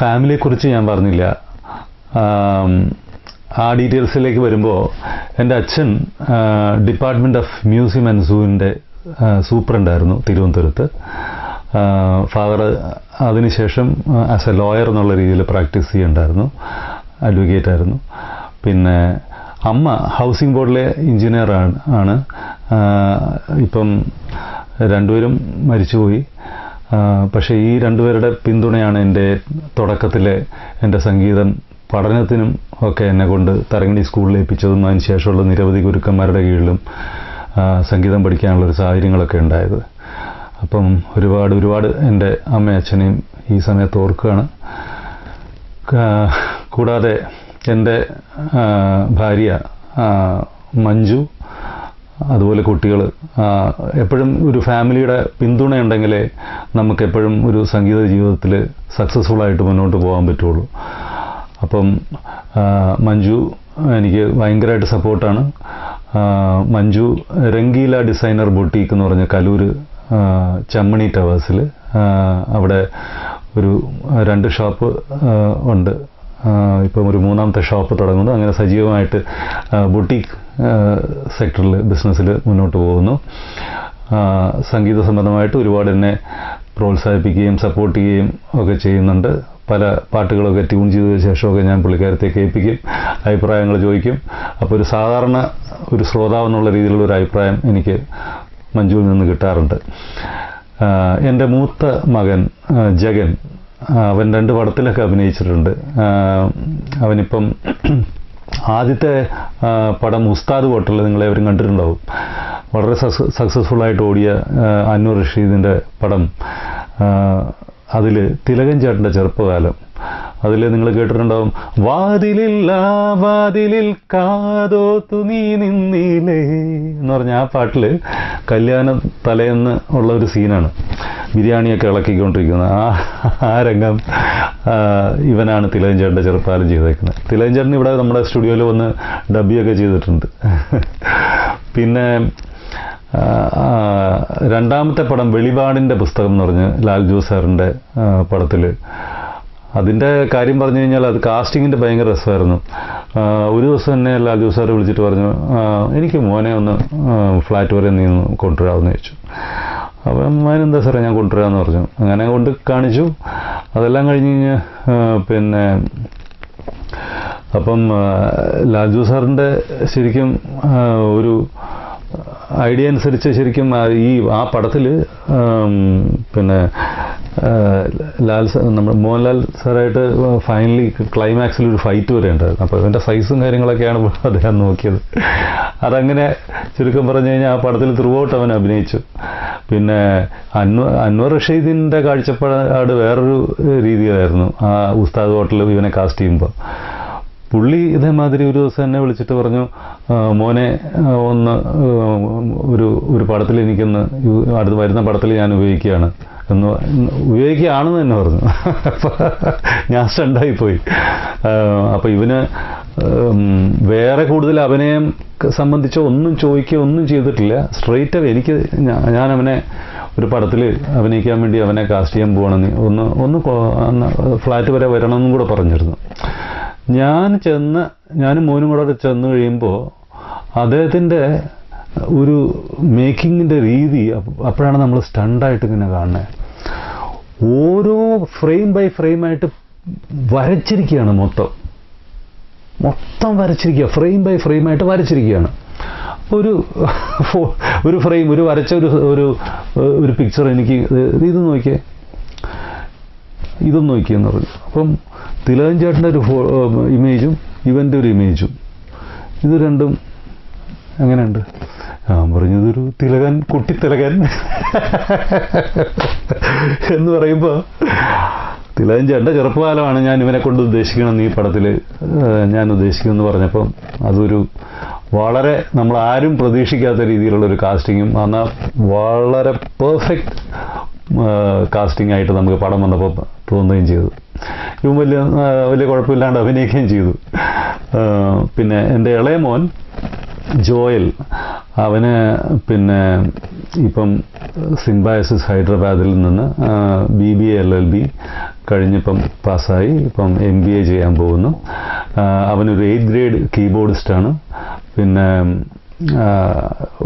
ഫാമിലിയെക്കുറിച്ച് ഞാൻ പറഞ്ഞില്ല. ആ ഡീറ്റെയിൽസിലേക്ക് വരുമ്പോൾ എന്റെ അച്ഛൻ ഡിപ്പാർട്ട്മെന്റ് ഓഫ് മ്യൂസിയം ആൻഡ് സൂവിന്റെ സൂപ്രണ്ടായിരുന്നു തിരുവനന്തപുരത്ത്. ഫാദർ അതിനുശേഷം ആസ് എ ലോയർ എന്നുള്ള രീതിയിൽ പ്രാക്ടീസ് ചെയ്യുന്നുണ്ടായിരുന്നു അഡ്വക്കേറ്റ് ആയിരുന്നു. പിന്നെ അമ്മ ഹൗസിംഗ് ബോർഡിലെ എഞ്ചിനീയറാണ് ആണ് ഇപ്പം രണ്ടുപേരും മരിച്ചുപോയി. പക്ഷേ ഈ രണ്ടുപേരുടെ പിന്തുണയാണ് എന്റെ തുടക്കത്തിലെ എന്റെ സംഗീതം പഠനത്തിനും ഒക്കെ എന്നെ കൊണ്ട് തരങ്ങണി സ്കൂളിൽ ഏൽപ്പിച്ചതും അതിന് ശേഷമുള്ള നിരവധി ഗുരുക്കന്മാരുടെ കീഴിലും സംഗീതം പഠിക്കാനുള്ളൊരു സാഹചര്യങ്ങളൊക്കെ ഉണ്ടായത്. അപ്പം ഒരുപാട് ഒരുപാട് എന്റെ അമ്മയും അച്ഛനെയും ഈ സമയത്ത് ഓർക്കുകയാണ്. കൂടാതെ എന്റെ ഭാര്യ മഞ്ജു അതുപോലെ കുട്ടികൾ എപ്പോഴും ഒരു ഫാമിലിയുടെ പിന്തുണയുണ്ടെങ്കിലേ നമുക്ക് എപ്പോഴും ഒരു സംഗീത ജീവിതത്തിൽ സക്സസ്ഫുൾ ആയിട്ട് മുന്നോട്ട് പോകാൻ പറ്റുള്ളൂ. അപ്പം മഞ്ജു എനിക്ക് ഭയങ്കരമായിട്ട് സപ്പോർട്ടാണ്. മഞ്ജു രംഗീല ഡിസൈനർ ബൊട്ടീക്ക് എന്ന് പറഞ്ഞ കലൂർ ചമ്മണി ടവേഴ്സിൽ അവിടെ ഒരു രണ്ട് ഷോപ്പ് ഉണ്ട്. ഇപ്പം ഒരു മൂന്നാമത്തെ ഷോപ്പ് തുടങ്ങുന്നു. അങ്ങനെ സജീവമായിട്ട് ബുട്ടീക്ക് സെക്ടറിൽ ബിസിനസ്സിൽ മുന്നോട്ട് പോകുന്നു. സംഗീത സംബന്ധമായിട്ട് ഒരുപാട് എന്നെ പ്രോത്സാഹിപ്പിക്കുകയും സപ്പോർട്ട് ചെയ്യുകയും ഒക്കെ ചെയ്യുന്നുണ്ട്. പല പാട്ടുകളൊക്കെ ട്യൂൺ ചെയ്ത ശേഷമൊക്കെ ഞാൻ പുള്ളിക്കാരത്തെ കേൾപ്പിക്കും അഭിപ്രായങ്ങൾ ചോദിക്കും. അപ്പോൾ ഒരു സാധാരണ ഒരു ശ്രോതാവ് എന്നുള്ള രീതിയിലുള്ള ഒരു അഭിപ്രായം എനിക്ക് മഞ്ജുവിൽ നിന്ന് കിട്ടാറുണ്ട്. എന്റെ മൂത്ത മകൻ ജഗൻ അവൻ രണ്ട് പടത്തിലൊക്കെ അഭിനയിച്ചിട്ടുണ്ട്. അവനിപ്പം ആദ്യത്തെ പടം ഉസ്താദ് ഹോട്ടൽ നിങ്ങൾ നിങ്ങളെവരും കണ്ടിട്ടുണ്ടാവും. വളരെ സക്സസ്ഫുൾ ആയിട്ട് ഓടിയ അൻവർ റഷീദിന്റെ പടം. അതിൽ തിലകൻ ചേട്ടന്റെ ചെറുപ്പകാലം. അതിൽ നിങ്ങൾ കേട്ടിട്ടുണ്ടാവും. വാതിലില്ല വാതിലിൽ കാതോത്തു നീ നിന്നിലേ എന്ന് പറഞ്ഞ ആ പാട്ടിൽ കല്യാണ തലേന്ന് ഉള്ള ഒരു സീനാണ്. ബിരിയാണിയൊക്കെ ഇളക്കിക്കൊണ്ടിരിക്കുന്നത് ആ ആ രംഗം ഇവനാണ് തിലകൻ ചെറുപ്പാലം ചെയ്തേക്കുന്നത്. തിലകൻ ചേട്ടൻ ഇവിടെ നമ്മുടെ സ്റ്റുഡിയോയിൽ വന്ന് ഡബിയൊക്കെ ചെയ്തിട്ടുണ്ട്. പിന്നെ രണ്ടാമത്തെ പടം വെളിപാടിന്റെ പുസ്തകം എന്ന് പറഞ്ഞ് ലാൽ ജോസ് സാറിന്റെ പടത്തിൽ അതിന്റെ കാര്യം പറഞ്ഞു കഴിഞ്ഞാൽ അത് കാസ്റ്റിങ്ങിന്റെ ഭയങ്കര രസമായിരുന്നു. ഒരു ദിവസം തന്നെ ലാൽ ജോസ് സാറ് വിളിച്ചിട്ട് പറഞ്ഞു എനിക്ക് മോനെ ഒന്ന് ഫ്ലാറ്റ് വരെ നീ കൊണ്ടുവരാമെന്ന് ചോദിച്ചു. അപ്പം അതിനെന്താ സാറേ ഞാൻ കൊണ്ടുവരാമെന്ന് പറഞ്ഞു. അങ്ങനെ കൊണ്ട് കാണിച്ചു. അതെല്ലാം കഴിഞ്ഞ് കഴിഞ്ഞ് പിന്നെ അപ്പം ലാൽജു സാറിന്റെ ശരിക്കും ഒരു ഐഡിയ അനുസരിച്ച് ശരിക്കും ഈ ആ പടത്തിൽ പിന്നെ ലാൽ നമ്മൾ മോഹൻലാൽ സാറായിട്ട് ഫൈനലി ക്ലൈമാക്സിൽ ഒരു ഫൈറ്റ് വരെ ഉണ്ടായിരുന്നു. അപ്പോൾ അതിന്റെ സൈസും കാര്യങ്ങളൊക്കെയാണ് അദ്ദേഹം നോക്കിയത്. അതങ്ങനെ ചുരുക്കം പറഞ്ഞു കഴിഞ്ഞാൽ ആ പടത്തിൽ ത്രൂ ഔട്ട് അവൻ അഭിനയിച്ചു. പിന്നെ അൻവർ അൻവർ റഷീദിന്റെ കാഴ്ചപ്പാട് വേറൊരു രീതിയിലായിരുന്നു. ആ ഉസ്താദ് ഹോട്ടലിൽ ഇവനെ കാസ്റ്റ് ചെയ്യുമ്പോൾ പുള്ളി ഇതേമാതിരി ഒരു ദിവസം എന്നെ വിളിച്ചിട്ട് പറഞ്ഞു "ആ, മോനെ ഒന്ന് ഒരു ഒരു പടത്തിൽ എനിക്കൊന്ന് അടുത്ത് വരുന്ന പടത്തിൽ ഞാൻ ഉപയോഗിക്കുകയാണ്. എന്ന് ഉപയോഗിക്കുകയാണെന്ന് തന്നെ പറഞ്ഞു. ഞാൻ സ്റ്റണ്ടായി പോയി. അപ്പോൾ ഇവന് വേറെ കൂടുതൽ അഭിനയം സംബന്ധിച്ച് ഒന്നും ചോദിക്കുകയോ ഒന്നും ചെയ്തിട്ടില്ല. സ്ട്രെയിറ്റ് എനിക്ക് ഞാൻ അവനെ ഒരു പടത്തിൽ അഭിനയിക്കാൻ വേണ്ടി അവനെ കാസ്റ്റ് ചെയ്യാൻ പോകണമെന്ന് ഒന്ന് ഒന്ന് ഫ്ലാറ്റ് വരെ വരണമെന്നും കൂടെ പറഞ്ഞിരുന്നു. ഞാൻ ചെന്ന് ഞാനും മോനും കൂടെ ചെന്ന് കഴിയുമ്പോൾ അദ്ദേഹത്തിന്റെ ഒരു മേക്കിങ്ങിന്റെ രീതി അപ്പോഴാണ് നമ്മൾ സ്റ്റണ്ടായിട്ട് ഇങ്ങനെ കാണുന്നത്. ഓരോ ഫ്രെയിം ബൈ ഫ്രെയിമായിട്ട് വരച്ചിരിക്കുകയാണ് മൊത്തം. മൊത്തം വരച്ചിരിക്കുക. Frame by ഫ്രെയിമായിട്ട് വരച്ചിരിക്കുകയാണ്. ഒരു ഒരു ഫ്രെയിം ഒരു വരച്ച ഒരു ഒരു ഒരു പിക്ചർ എനിക്ക് ഇത് നോക്കിയേ. ഇതൊന്ന് നോക്കിയെന്ന് പറഞ്ഞു. അപ്പം തിലകൻ ചേട്ടന്റെ ഒരു ഇമേജും ഇവന്റെ ഒരു ഇമേജും. ഇത് രണ്ടും എങ്ങനെയുണ്ട് ഞാൻ പറഞ്ഞു ഇതൊരു തിലകൻ കുട്ടി തിലകൻ എന്ന് പറയുമ്പോൾ തിലകൻ ചേട്ടന്റെ ചെറുപ്പകാലമാണ് ഞാൻ ഇവനെ കൊണ്ട് ഉദ്ദേശിക്കണമെന്ന് ഈ പടത്തിൽ. ഞാൻ ഉദ്ദേശിക്കുമെന്ന് പറഞ്ഞപ്പം അതൊരു വളരെ നമ്മൾ ആരും പ്രതീക്ഷിക്കാത്ത രീതിയിലുള്ളൊരു കാസ്റ്റിങ്ങും എന്നാൽ വളരെ പെർഫെക്റ്റ് കാസ്റ്റിംഗ് ആയിട്ട് നമുക്ക് പടം വന്നപ്പോൾ തോന്നുകയും ചെയ്തു. ഇവൻ വലിയ വലിയ കുഴപ്പമില്ലാണ്ട് അഭിനയിക്കുകയും ചെയ്തു. പിന്നെ എന്റെ ഇളയ മോൻ ജോയൽ അവന് പിന്നെ ഇപ്പം സിംബയസിസ് ഹൈദരാബാദിൽ നിന്ന് B B L L B കഴിഞ്ഞിപ്പം പാസ്സായി ഇപ്പം എം ബി എ ചെയ്യാൻ പോകുന്നു. അവനൊരു എയ്ത്ത് ഗ്രേഡ് കീബോർഡിസ്റ്റാണ്. പിന്നെ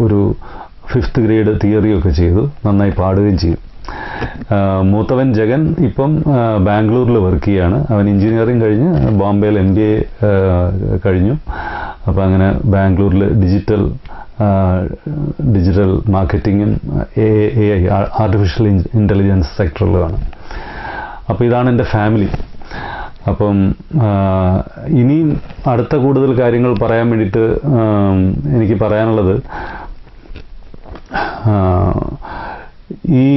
ഒരു ഫിഫ്ത്ത് ഗ്രേഡ് തിയറിയൊക്കെ ചെയ്തു നന്നായി പാടുകയും ചെയ്യും. മൂത്തവൻ ജഗൻ ഇപ്പം ബാംഗ്ലൂരിൽ വർക്ക് ചെയ്യാണ്. അവൻ എഞ്ചിനീയറിംഗ് കഴിഞ്ഞ് ബോംബെയിൽ എം ബി എ കഴിഞ്ഞു. അപ്പോൾ അങ്ങനെ ബാംഗ്ലൂരിൽ digital digital മാർക്കറ്റിങ്ങും A A I artificial intelligence സെക്ടറിലുമാണ് അപ്പോൾ ഇതാണ് എന്റെ ഫാമിലി അപ്പം ഇനിയും അടുത്ത കൂടുതൽ കാര്യങ്ങൾ പറയാൻ വേണ്ടിയിട്ട് എനിക്ക് പറയാനുള്ളത് ഈ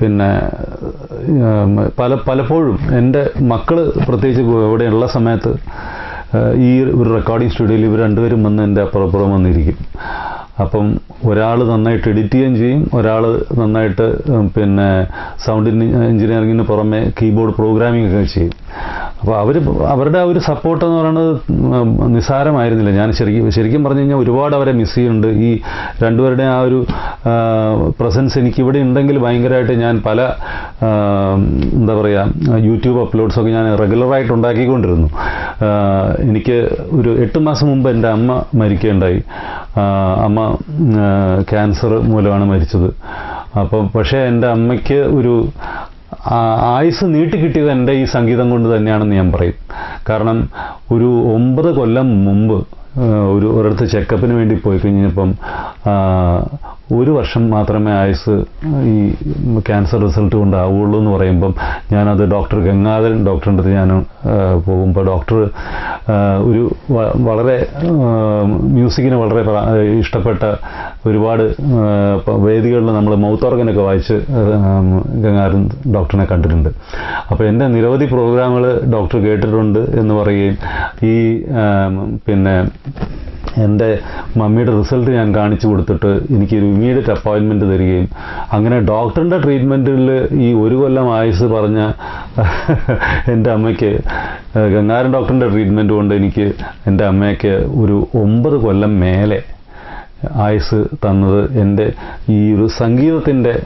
പിന്നെ പല പലപ്പോഴും എന്റെ മക്കൾ പ്രത്യേകിച്ച് ഇവിടെയുള്ള സമയത്ത് ഈ ഒരു റെക്കോർഡിംഗ് സ്റ്റുഡിയോയിൽ ഇവർ രണ്ടുപേരും വന്ന് എന്റെ അപ്പുറപ്പുറം വന്നിരിക്കും. അപ്പം ഒരാൾ നന്നായിട്ട് എഡിറ്റ് ചെയ്യുകയും ചെയ്യും ഒരാൾ നന്നായിട്ട് പിന്നെ സൗണ്ട് എഞ്ചിനീയറിങ്ങിന് പുറമെ കീബോർഡ് പ്രോഗ്രാമിംഗ് ഒക്കെ ചെയ്യും. അപ്പോൾ അവർ അവരുടെ ഒരു സപ്പോർട്ട് എന്ന് പറയുന്നത് നിസ്സാരമായിരുന്നില്ല. ഞാൻ ശരിക്കും ശരിക്കും പറഞ്ഞു കഴിഞ്ഞാൽ ഒരുപാട് അവരെ മിസ് ചെയ്യുന്നുണ്ട്. ഈ രണ്ടുപേരുടെ ആ ഒരു പ്രസൻസ് എനിക്ക് ഇവിടെ ഉണ്ടെങ്കിൽ ഭയങ്കരമായിട്ട് ഞാൻ പല എന്താ പറയുക യൂട്യൂബ് അപ്ലോഡ്സൊക്കെ ഞാൻ റെഗുലറായിട്ട് ഉണ്ടാക്കിക്കൊണ്ടിരുന്നു. എനിക്ക് ഒരു എട്ട് മാസം മുമ്പ് എന്റെ അമ്മ മരിക്കുകയുണ്ടായി. അമ്മ ക്യാൻസർ മൂലമാണ് മരിച്ചത്. അപ്പം പക്ഷേ എന്റെ അമ്മയ്ക്ക് ഒരു ആയുസ് നീട്ടിക്കിട്ടിയത് എന്റെ ഈ സംഗീതം കൊണ്ട് തന്നെയാണെന്ന് ഞാൻ പറയും. കാരണം ഒരു ഒമ്പത് കൊല്ലം മുമ്പ് ഒരു ഒരിടത്ത് ചെക്കപ്പിന് വേണ്ടി പോയി കഴിഞ്ഞപ്പം ഒരു വർഷം മാത്രമേ ആയുസ് ഈ ക്യാൻസർ റിസൾട്ട് കൊണ്ടാവുള്ളൂ എന്ന് പറയുമ്പം ഞാനത് ഡോക്ടർ ഗംഗാധരൻ ഡോക്ടറിന്റെ അടുത്ത് ഞാൻ പോകുമ്പോൾ ഡോക്ടർ ഒരു വളരെ മ്യൂസിക്കിന് വളരെ ഇഷ്ടപ്പെട്ട ഒരുപാട് വേദികളിൽ നമ്മൾ മൗത്ത് ഓർഗനൊക്കെ വായിച്ച് ഗംഗാധരൻ ഡോക്ടറിനെ കണ്ടിട്ടുണ്ട്. അപ്പോൾ എന്റെ നിരവധി പ്രോഗ്രാമുകൾ ഡോക്ടർ കേട്ടിട്ടുണ്ട് എന്ന് പറയുകയും ഈ പിന്നെ എന്റെ മമ്മിയുടെ റിസൾട്ട് ഞാൻ കാണിച്ചു കൊടുത്തിട്ട് എനിക്കൊരു ഇമ്മീഡിയറ്റ് അപ്പോയിൻമെന്റ് തരികയും അങ്ങനെ ഡോക്ടറിന്റെ ട്രീറ്റ്മെന്റിൽ ഈ ഒരു കൊല്ലം ആയുസ് പറഞ്ഞ എന്റെ അമ്മയ്ക്ക് ഗംഗാരൻ ഡോക്ടറിന്റെ ട്രീറ്റ്മെന്റ് കൊണ്ട് എനിക്ക് എന്റെ അമ്മയ്ക്ക് ഒരു ഒമ്പത് കൊല്ലം മേലെ ആയുസ് തന്നത് എന്റെ ഈ ഒരു സംഗീതത്തിന്റെ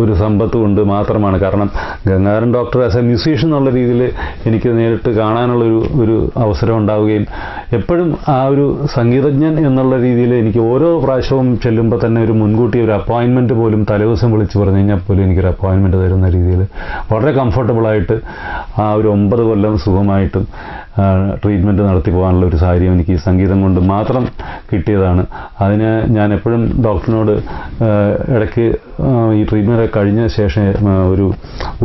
ഒരു സമ്പത്ത് കൊണ്ട് മാത്രമാണ്. കാരണം Gangadharan doctor as a musician എന്നുള്ള രീതിയിൽ എനിക്ക് നേരിട്ട് കാണാനുള്ളൊരു ഒരു അവസരം ഉണ്ടാവുകയും എപ്പോഴും ആ ഒരു സംഗീതജ്ഞൻ എന്നുള്ള രീതിയിൽ എനിക്ക് ഓരോ പ്രാവശ്യവും ചെല്ലുമ്പോൾ തന്നെ ഒരു മുൻകൂട്ടി ഒരു അപ്പോയിൻമെന്റ് പോലും തലേദിവസം വിളിച്ച് പറഞ്ഞു കഴിഞ്ഞാൽ പോലും എനിക്കൊരു അപ്പോയിൻമെന്റ് തരുന്ന രീതിയിൽ വളരെ കംഫർട്ടബിളായിട്ട് ആ ഒരു ഒമ്പത് കൊല്ലം സുഖമായിട്ടും ട്രീറ്റ്മെന്റ് നടത്തി പോകാനുള്ള ഒരു സാഹചര്യം എനിക്ക് ഈ സംഗീതം കൊണ്ട് മാത്രം കിട്ടിയതാണ്. അതിന് ഞാൻ എപ്പോഴും ഡോക്ടറിനോട് ഇടയ്ക്ക് ഈ ട്രീറ്റ്മെന്റ് കഴിഞ്ഞ ശേഷം ഒരു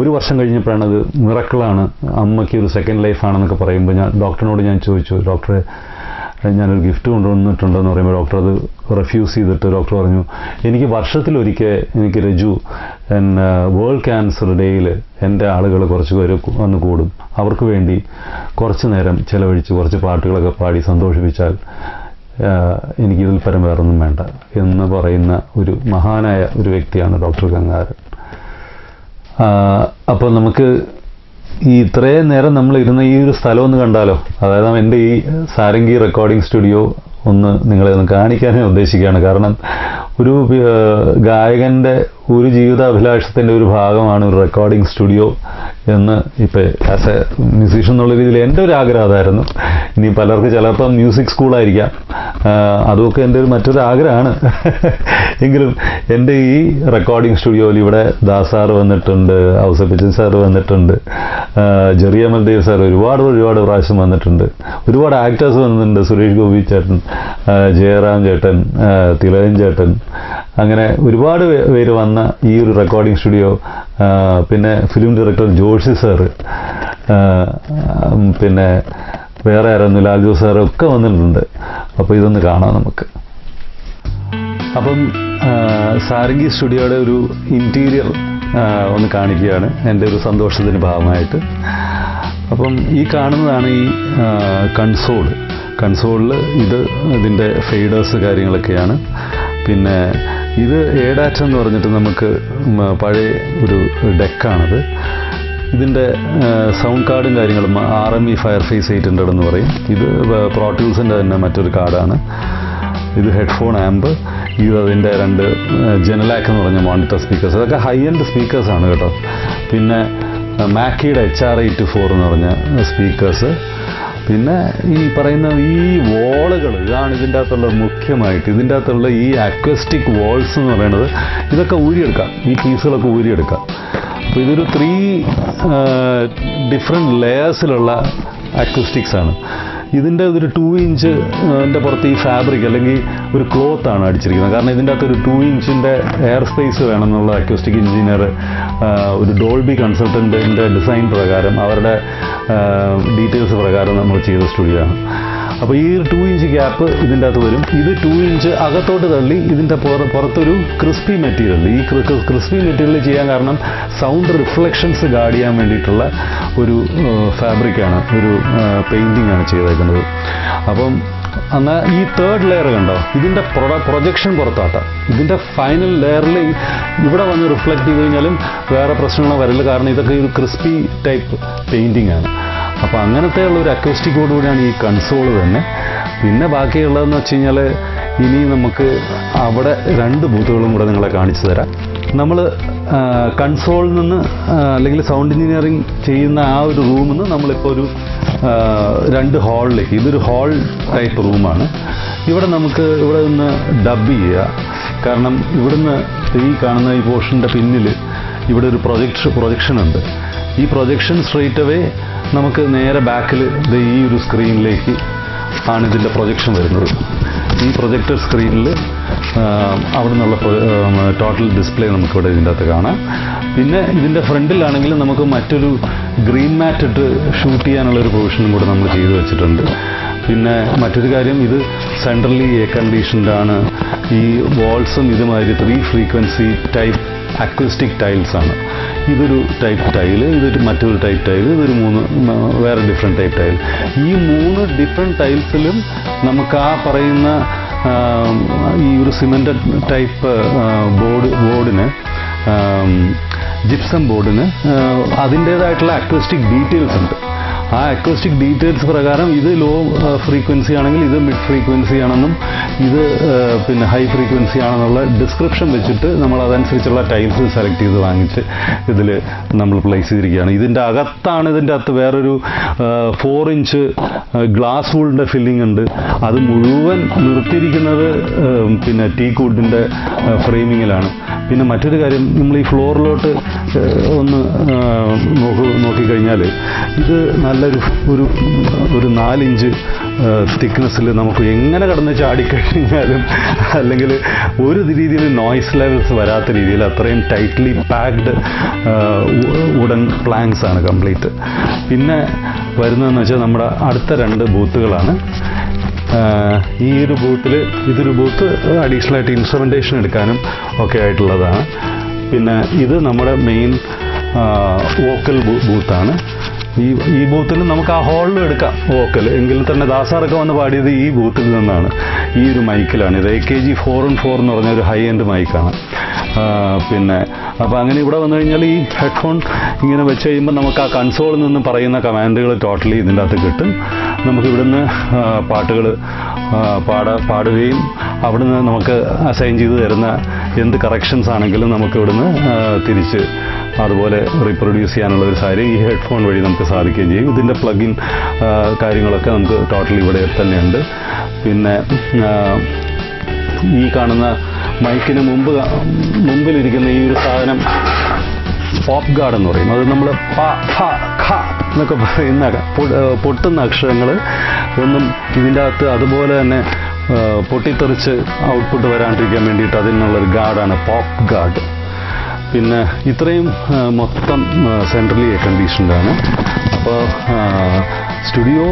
ഒരു വർഷം കഴിഞ്ഞപ്പോഴാണ് അത് മിറക്കിളാണ്. അമ്മയ്ക്ക് ഒരു സെക്കൻഡ് ലൈഫാണെന്നൊക്കെ പറയുമ്പോൾ ഞാൻ ഡോക്ടറിനോട് ഞാൻ ചോദിച്ചു ഡോക്ടറെ ഞാനൊരു ഗിഫ്റ്റ് കൊണ്ടുവന്നിട്ടുണ്ടെന്ന് പറയുമ്പോൾ ഡോക്ടർ അത് റെഫ്യൂസ് ചെയ്തിട്ട് ഡോക്ടർ പറഞ്ഞു എനിക്ക് വർഷത്തിലൊരിക്കൽ എനിക്ക് രജു വേൾഡ് ക്യാൻസർ ഡേയിൽ എന്റെ ആളുകൾ കുറച്ച് പേര് വന്ന് കൂടും. അവർക്ക് വേണ്ടി കുറച്ച് നേരം ചിലവഴിച്ച് കുറച്ച് പാട്ടുകളൊക്കെ പാടി സന്തോഷിപ്പിച്ചാൽ എനിക്കിതിൽ പരം വേറൊന്നും വേണ്ട എന്ന് പറയുന്ന ഒരു മഹാനായ ഒരു വ്യക്തിയാണ് ഡോക്ടർ ഗംഗാരൻ അപ്പോൾ നമുക്ക് ഈ ഇത്രയും നേരം നമ്മൾ ഇരുന്ന ഈ ഒരു സ്ഥലം ഒന്ന് കണ്ടാലോ? അതായത് എന്റെ ഈ സാരംഗി റെക്കോർഡിംഗ് സ്റ്റുഡിയോ ഒന്ന് നിങ്ങളെ ഒന്ന് കാണിക്കാനേ ഉദ്ദേശിക്കുകയാണ്. കാരണം ഒരു ഗായകന്റെ ഒരു ജീവിത അഭിലാഷത്തിന്റെ ഒരു ഭാഗമാണ് ഒരു റെക്കോർഡിംഗ് സ്റ്റുഡിയോ എന്ന് ഇപ്പോൾ ആസ് എ മ്യൂസീഷ്യൻ എന്നുള്ള രീതിയിൽ എന്റെ ഒരു ആഗ്രഹം അതായിരുന്നു ഇനി പലർക്ക് ചിലപ്പം മ്യൂസിക് സ്കൂളായിരിക്കാം അതുമൊക്കെ എന്റെ ഒരു മറ്റൊരു ആഗ്രഹമാണ്. എങ്കിലും എന്റെ ഈ റെക്കോർഡിംഗ് സ്റ്റുഡിയോയിൽ ഇവിടെ ദാസാർ വന്നിട്ടുണ്ട് ഔസപ്പിച്ചൻ സാർ വന്നിട്ടുണ്ട് ജെറിയ മൽദേവ് സാർ ഒരുപാട് ഒരുപാട് പ്രാവശ്യം വന്നിട്ടുണ്ട്. ഒരുപാട് ആക്ടേഴ്സ് വന്നിട്ടുണ്ട്. സുരേഷ് ഗോപി ചേട്ടൻ ജയറാം ചേട്ടൻ തിലകൻ ചേട്ടൻ അങ്ങനെ ഒരുപാട് പേര് വന്ന ഈ ഒരു റെക്കോർഡിംഗ് സ്റ്റുഡിയോ പിന്നെ ഫിലിം ഡയറക്ടർ ജോഷി സാറ് പിന്നെ വേറെ ആരൊന്നും ലാൽ ജോസ് സാറ് ഒക്കെ വന്നിട്ടുണ്ട്. അപ്പോൾ ഇതൊന്ന് കാണാം നമുക്ക്. അപ്പം സാരംഗി സ്റ്റുഡിയോയുടെ ഒരു ഇന്റീരിയർ ഒന്ന് കാണിക്കുകയാണ്. എന്റെ ഒരു സന്തോഷത്തിന്റെ ഭാഗമായിട്ട്. അപ്പം ഈ കാണുന്നതാണ് ഈ കൺസോൾ കൺസോളിൽ ഇത് ഇതിന്റെ ഫെയ്ഡേഴ്സ് കാര്യങ്ങളൊക്കെയാണ്. പിന്നെ ഇത് ഏഡാറ്റ എന്ന് പറഞ്ഞിട്ട് നമുക്ക് പഴയ ഒരു ഡെക്കാണത്. ഇതിന്റെ സൗണ്ട് കാർഡും കാര്യങ്ങളും R M E Fireface eight hundred എന്ന് പറയും. ഇത് പ്രോട്ടീൽസിന്റെ തന്നെ മറ്റൊരു കാർഡാണ്. ഇത് ഹെഡ്ഫോൺ ആമ്പ് ഇത് അതിന്റെ രണ്ട് ജനലാക്ക് എന്ന് പറഞ്ഞ മോണിറ്റർ സ്പീക്കേഴ്സ് അതൊക്കെ ഹൈ എൻഡ് സ്പീക്കേഴ്സാണ് കേട്ടോ. പിന്നെ മാക്കിയുടെ എച്ച് ആർ എയ്റ്റ് ഫോർ എന്ന് പറഞ്ഞ സ്പീക്കേഴ്സ് പിന്നെ ഈ പറയുന്ന ഈ വോളുകൾ ഇതാണ് ഇതിന്റെ അകത്തുള്ള മുഖ്യമായിട്ട് ഇതിന്റെ അകത്തുള്ള ഈ അക്വസ്റ്റിക് വോൾസ് എന്ന് പറയുന്നത് ഇതൊക്കെ ഊരിയെടുക്കാം ഈ പീസുകളൊക്കെ ഊരിയെടുക്കാം. അപ്പോൾ ഇതൊരു ത്രീ ഡിഫറെന്റ് ലെയേഴ്സിലുള്ള അക്വസ്റ്റിക്സ് ആണ്. ഇതിന്റെ ഒരു ടു ഇഞ്ച് എന്റെ പുറത്ത് ഈ ഫാബ്രിക് അല്ലെങ്കിൽ ഒരു ക്ലോത്ത് ആണ് അടിച്ചിരിക്കുന്നത്. കാരണം ഇതിന്റെ അകത്ത് ഒരു ടു ഇഞ്ചിന്റെ എയർ സ്പേസ് വേണമെന്നുള്ള അക്യൂസ്റ്റിക് എഞ്ചിനീയർ ഒരു ഡോൾബി കൺസൾട്ടന്റിന്റെ ഡിസൈൻ പ്രകാരം അവരുടെ ഡീറ്റെയിൽസ് പ്രകാരം നമ്മൾ ചെയ്ത സ്റ്റുഡിയോ ആണ്. അപ്പോൾ ഈ ടു ഇഞ്ച് ഗ്യാപ്പ് ഇതിന്റെ അകത്ത് വരും. ഇത് ടു ഇഞ്ച് അകത്തോട്ട് തള്ളി ഇതിന്റെ പുറ പുറത്തൊരു ക്രിസ്പി മെറ്റീരിയൽ ഈ ക്രിസ്പി മെറ്റീരിയൽ ചെയ്യാൻ കാരണം സൗണ്ട് റിഫ്ലക്ഷൻസ് ഗാർഡ് ചെയ്യാൻ വേണ്ടിയിട്ടുള്ള ഒരു ഫാബ്രിക്കാണ് ഒരു പെയിന്റിംഗ് ആണ് ചെയ്തേക്കുന്നത്. അപ്പം എന്നാൽ ഈ തേർഡ് ലെയർ കണ്ടോ? ഇതിന്റെ പ്രൊജക്ഷൻ പുറത്താട്ട. ഇതിന്റെ ഫൈനൽ ലെയറിൽ ഇവിടെ വന്ന് റിഫ്ലക്ട് ചെയ്ത് കഴിഞ്ഞാലും വേറെ പ്രശ്നങ്ങളോ വരില്ല. കാരണം ഇതൊക്കെ ഒരു ക്രിസ്പി ടൈപ്പ് പെയിന്റിംഗ് ആണ്. അപ്പോൾ അങ്ങനത്തെ ഒരു അക്വസ്റ്റിക്കോട് കൂടിയാണ് ഈ കൺസോൾ തന്നെ. പിന്നെ ബാക്കിയുള്ളതെന്ന് വെച്ച് കഴിഞ്ഞാൽ ഇനി നമുക്ക് അവിടെ രണ്ട് ബൂത്തുകളും കൂടെ നിങ്ങളെ കാണിച്ചു തരാം. നമ്മൾ കൺസോളിൽ നിന്ന് അല്ലെങ്കിൽ സൗണ്ട് എഞ്ചിനീയറിംഗ് ചെയ്യുന്ന ആ ഒരു റൂമിൽ നിന്ന് നമ്മളിപ്പോൾ ഒരു രണ്ട് ഹാളിലേക്ക് ഇതൊരു ഹാൾ ടൈപ്പ് റൂമാണ് ഇവിടെ നമുക്ക് ഇവിടെ നിന്ന് ഡബ് ചെയ്യുക കാരണം ഇവിടുന്ന് ഈ കാണുന്ന ഈ പോർഷന്റെ പിന്നിൽ ഇവിടെ ഒരു പ്രൊജക്ട് പ്രൊജക്ഷൻ ഉണ്ട്. ഈ പ്രൊജക്ഷൻ സ്ട്രെയിറ്റ് അവേ നമുക്ക് നേരെ ബാക്കിൽ ഇത് ഈ ഒരു സ്ക്രീനിലേക്ക് ആണ് ഇതിന്റെ പ്രൊജക്ഷൻ വരുന്നത്. ഈ പ്രൊജക്ടർ സ്ക്രീനിൽ അവിടെ നിന്നുള്ള ടോട്ടൽ ഡിസ്പ്ലേ നമുക്കിവിടെ ഇതിന്റെ അകത്ത് കാണാം. പിന്നെ ഇതിന്റെ ഫ്രണ്ടിലാണെങ്കിൽ നമുക്ക് മറ്റൊരു ഗ്രീൻ മാറ്റ് ഇട്ട് ഷൂട്ട് ചെയ്യാനുള്ള ഒരു പ്രൊവിഷനും കൂടെ നമ്മൾ ചെയ്തു വെച്ചിട്ടുണ്ട്. പിന്നെ മറ്റൊരു കാര്യം ഇത് സെൻട്രലി എയർ കണ്ടീഷൻഡാണ് ഈ വാൾസും ഇതുമാതിരി three frequency type acoustic tiles ആണ്. ഇതൊരു ടൈപ്പ് ടൈൽ ഇതൊരു മറ്റൊരു ടൈപ്പ് ടൈൽ ഇതൊരു മൂന്ന് വേറെ ഡിഫറെന്റ് ടൈപ്പ് ടൈൽ ഈ മൂന്ന് ഡിഫറെന്റ് ടൈൽസിലും നമുക്ക് ആ പറയുന്ന ഈ ഒരു സിമെന്റ് ടൈപ്പ് ബോർഡ് ബോർഡിന് ജിപ്സം ബോർഡിന് അതിന്റേതായിട്ടുള്ള അക്വിസ്റ്റിക് ഡീറ്റെയിൽസ് ഉണ്ട്. ആ അക്വസ്റ്റിക് ഡീറ്റെയിൽസ് പ്രകാരം ഇത് ലോ ഫ്രീക്വൻസി ആണെങ്കിൽ ഇത് മിഡ് ഫ്രീക്വൻസി ആണെന്നും ഇത് പിന്നെ ഹൈ ഫ്രീക്വൻസി ആണെന്നുള്ള ഡിസ്ക്രിപ്ഷൻ വെച്ചിട്ട് നമ്മൾ അതനുസരിച്ചുള്ള ടൈൽസ് സെലക്ട് ചെയ്ത് വാങ്ങിച്ച് ഇതിൽ നമ്മൾ പ്ലേസ് ചെയ്തിരിക്കുകയാണ്. ഇതിന്റെ അകത്താണ് ഇതിന്റെ അകത്ത് വേറൊരു ഫോർ ഇഞ്ച് ഗ്ലാസ് വൂളിന്റെ ഫില്ലിംഗ് ഉണ്ട്. അത് മുഴുവൻ നിർത്തിയിരിക്കുന്നത് പിന്നെ ടീ കൂഡിന്റെ ഫ്രെയിമിങ്ങിലാണ് പിന്നെ മറ്റൊരു കാര്യം നമ്മൾ ഈ ഫ്ലോറിലോട്ട് ഒന്ന് നോക്ക് നോക്കു നോക്കിക്കഴിഞ്ഞാൽ ഇത് നല്ലൊരു ഒരു ഒരു നാലിഞ്ച് തിക്നെസ്സിൽ നമുക്ക് എങ്ങനെ കടന്ന് ചാടിക്കഴിഞ്ഞാലും അല്ലെങ്കിൽ ഒരു രീതിയിൽ നോയ്സ് ലെവൽസ് വരാത്ത രീതിയിൽ അത്രയും ടൈറ്റ്ലി പാക്ഡ് ഉടൻ പ്ലാങ്സ് ആണ് കംപ്ലീറ്റ് പിന്നെ വരുന്നതെന്ന് വെച്ചാൽ നമ്മുടെ അടുത്ത രണ്ട് ബൂത്തുകളാണ് ഈ ഒരു ബൂത്തിൽ ഇതൊരു ബൂത്ത് അഡീഷണൽ ആയിട്ട് ഇൻസ്ട്രുമെന്റേഷൻ എടുക്കാനും ഒക്കെ ആയിട്ടുള്ളതാണ്. പിന്നെ ഇത് നമ്മുടെ മെയിൻ വോക്കൽ ബൂത്താണ്. ഈ ഈ ബൂത്തിൽ നമുക്ക് ആ ഹാളിലും എടുക്കാം വോക്കൽ എങ്കിൽ തന്നെ ദാസാറൊക്കെ വന്ന് പാടിയത് ഈ ബൂത്തിൽ നിന്നാണ്. ഈ ഒരു മൈക്കിലാണ് ഇത് A K G four four എന്ന് പറഞ്ഞ ഒരു ഹൈ എൻഡ് മൈക്കാണ് പിന്നെ. അപ്പോൾ അങ്ങനെ ഇവിടെ വന്നു കഴിഞ്ഞാൽ ഈ ഹെഡ്ഫോൺ ഇങ്ങനെ വെച്ച് കഴിയുമ്പോൾ നമുക്ക് ആ കൺസോളിൽ നിന്ന് പറയുന്ന കമാൻഡുകൾ ടോട്ടലി ഇതിന്റെ അകത്ത് കിട്ടും. നമുക്ക് ഇവിടുന്ന് പാട്ടുകൾ പാട പാടുകയും അവിടുന്ന് നമുക്ക് അസൈൻ ചെയ്ത് തരുന്ന എന്ത് കറക്ഷൻസ് ആണെങ്കിലും നമുക്ക് ഇവിടുന്ന് തിരിച്ച് അതുപോലെ റീപ്രൊഡ്യൂസ് ചെയ്യാനുള്ള ഒരു കാര്യം ഈ ഹെഡ്ഫോൺ വഴി നമുക്ക് സാധിക്കുകയും ചെയ്യും. ഇതിന്റെ പ്ലഗിൻ കാര്യങ്ങളൊക്കെ നമുക്ക് ടോട്ടലി ഇവിടെ തന്നെയുണ്ട്. പിന്നെ ഈ കാണുന്ന മൈക്കിന് മുമ്പ് മുമ്പിലിരിക്കുന്ന ഈ ഒരു സാധനം പോപ്പ് ഗാർഡ് എന്ന് പറയും. അത് നമ്മൾ പ ഫ ഖ എന്നൊക്കെ പറയുന്ന പൊട്ടുന്ന അക്ഷരങ്ങൾ ഒന്നും ഇതിന്റെ അകത്ത് അതുപോലെ തന്നെ പൊട്ടിത്തെറിച്ച് ഔട്ട്പുട്ട് വരാണ്ടിരിക്കാൻ വേണ്ടിയിട്ട് അതിനുള്ളൊരു ഗാർഡാണ് പോപ്പ് ഗാർഡ് പിന്നെ ഇത്രയും മൊത്തം സെൻട്രലി എയർ കണ്ടീഷൻഡാണ് അപ്പോൾ സ്റ്റുഡിയോ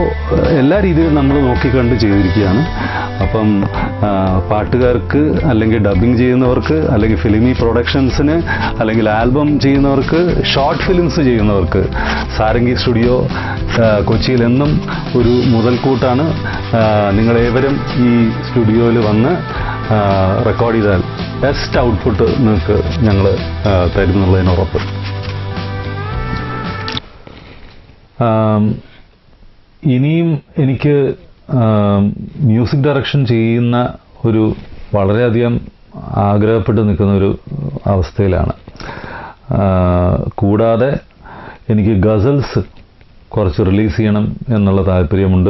എല്ലാ രീതിയിലും നമ്മൾ നോക്കിക്കണ്ട് ചെയ്തിരിക്കുകയാണ്. അപ്പം പാട്ടുകാർക്ക് അല്ലെങ്കിൽ ഡബിങ് ചെയ്യുന്നവർക്ക് അല്ലെങ്കിൽ ഫിലിമി പ്രൊഡക്ഷൻസിന് അല്ലെങ്കിൽ ആൽബം ചെയ്യുന്നവർക്ക് ഷോർട്ട് ഫിലിംസ് ചെയ്യുന്നവർക്ക് സാരംഗി സ്റ്റുഡിയോ കൊച്ചിയിൽ എന്നും ഒരു മുതൽക്കൂട്ടാണ് നിങ്ങളേവരും ഈ സ്റ്റുഡിയോയിൽ വന്ന് റെക്കോർഡ് ചെയ്താൽ ബെസ്റ്റ് ഔട്ട്പുട്ട് നിങ്ങൾക്ക് ഞങ്ങൾ തരുന്നുള്ളതിന് ഉറപ്പ് ഇനിയും എനിക്ക് മ്യൂസിക് ഡയറക്ഷൻ ചെയ്യുന്ന ഒരു വളരെയധികം ആഗ്രഹപ്പെട്ട് നിൽക്കുന്ന ഒരു അവസ്ഥയിലാണ്. കൂടാതെ എനിക്ക് ഗസൽസ് കുറച്ച് റിലീസ് ചെയ്യണം എന്നുള്ള താല്പര്യമുണ്ട്.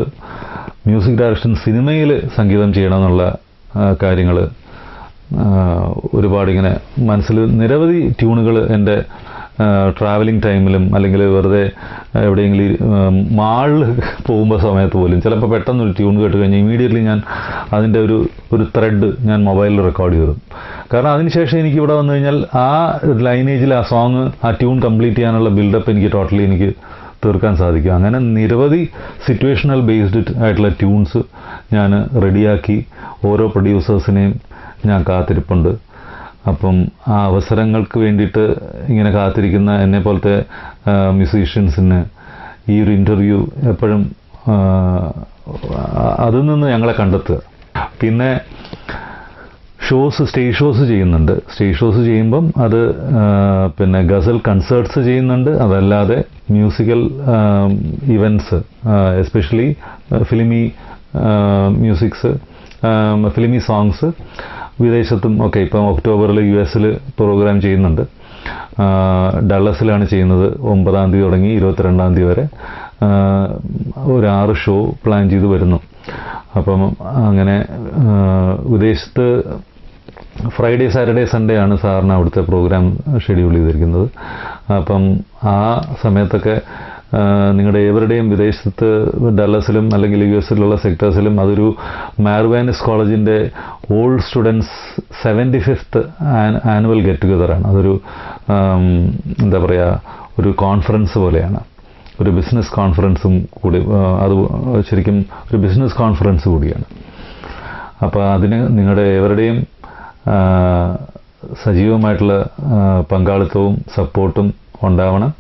മ്യൂസിക് ഡയറക്ഷൻ സിനിമയിൽ സംഗീതം ചെയ്യണം എന്നുള്ള കാര്യങ്ങൾ ഒരുപാട് ഇങ്ങനെ മനസ്സിൽ നിരവധി ട്യൂണുകൾ എന്റെ ട്രാവലിംഗ് ടൈമിലും അല്ലെങ്കിൽ വെറുതെ എവിടെയെങ്കിലും മാളിൽ പോകുമ്പോൾ സമയത്ത് പോലും ചിലപ്പോൾ പെട്ടെന്ന് ഒരു ട്യൂൺ കേട്ട് കഴിഞ്ഞാൽ ഇമീഡിയറ്റ്ലി ഞാൻ അതിന്റെ ഒരു ഒരു ത്രെഡ് ഞാൻ മൊബൈലിൽ റെക്കോർഡ് ചെയ്തു കാരണം അതിനുശേഷം എനിക്ക് ഇവിടെ വന്നു കഴിഞ്ഞാൽ ആ ലൈനേജിൽ ആ സോങ് ആ ട്യൂൺ കംപ്ലീറ്റ് ചെയ്യാനുള്ള ബിൽഡപ്പ് എനിക്ക് ടോട്ടലി എനിക്ക് തീർക്കാൻ സാധിക്കും. അങ്ങനെ നിരവധി സിറ്റുവേഷണൽ ബേസ്ഡ് ആയിട്ടുള്ള ട്യൂൺസ് ഞാൻ റെഡിയാക്കി ഓരോ പ്രൊഡ്യൂസേഴ്സിനെയും ഞാൻ കാത്തിരിപ്പുണ്ട്. അപ്പം ആ അവസരങ്ങൾക്ക് വേണ്ടിയിട്ട് ഇങ്ങനെ കാത്തിരിക്കുന്ന എന്നെ പോലത്തെ മ്യൂസീഷ്യൻസിന് ഈ ഒരു ഇന്റർവ്യൂ എപ്പോഴും അതിൽ നിന്ന് ഞങ്ങളെ കണ്ടെത്തുക. പിന്നെ ഷോസ് സ്റ്റേജ് ഷോസ് ചെയ്യുന്നുണ്ട്. സ്റ്റേജ് ഷോസ് ചെയ്യുമ്പം അത് പിന്നെ ഗസൽ കൺസേർട്സ് ചെയ്യുന്നുണ്ട്. അതല്ലാതെ musical events especially filmi musics filmi songs വിദേശത്തും ഒക്കെ ഇപ്പം ഒക്ടോബറിൽ യു എസിൽ പ്രോഗ്രാം ചെയ്യുന്നുണ്ട്. ഡള്ളസിലാണ് ചെയ്യുന്നത്. ഒമ്പതാം തീയതി തുടങ്ങി ഇരുപത്തിരണ്ടാം തീയതി വരെ. ഒരു ആറ് ഷോ പ്ലാൻ ചെയ്ത് വരുന്നു. അപ്പം അങ്ങനെ വിദേശത്ത് ഫ്രൈഡേ സാറ്റർഡേ സൺഡേ ആണ് സാറിന് അവിടുത്തെ പ്രോഗ്രാം ഷെഡ്യൂൾ ചെയ്തിരിക്കുന്നത്. അപ്പം ആ സമയത്തൊക്കെ നിങ്ങളുടെ ഏവരുടെയും വിദേശത്ത് ഡല്ലസിലും അല്ലെങ്കിൽ യു എസിലുള്ള സെക്ടേഴ്സിലും അതൊരു മാർവാനിസ് കോളേജിന്റെ old students seventy fifth annual get ടുഗദറാണ് അതൊരു എന്താ പറയുക ഒരു കോൺഫറൻസ് പോലെയാണ്. ഒരു ബിസിനസ് കോൺഫറൻസും കൂടി അത് ശരിക്കും ഒരു ബിസിനസ് കോൺഫറൻസ് കൂടിയാണ്. അപ്പോൾ അതിന് നിങ്ങളുടെ ഏവരുടെയും സജീവമായിട്ടുള്ള പങ്കാളിത്തവും സപ്പോർട്ടും ഉണ്ടാവണം.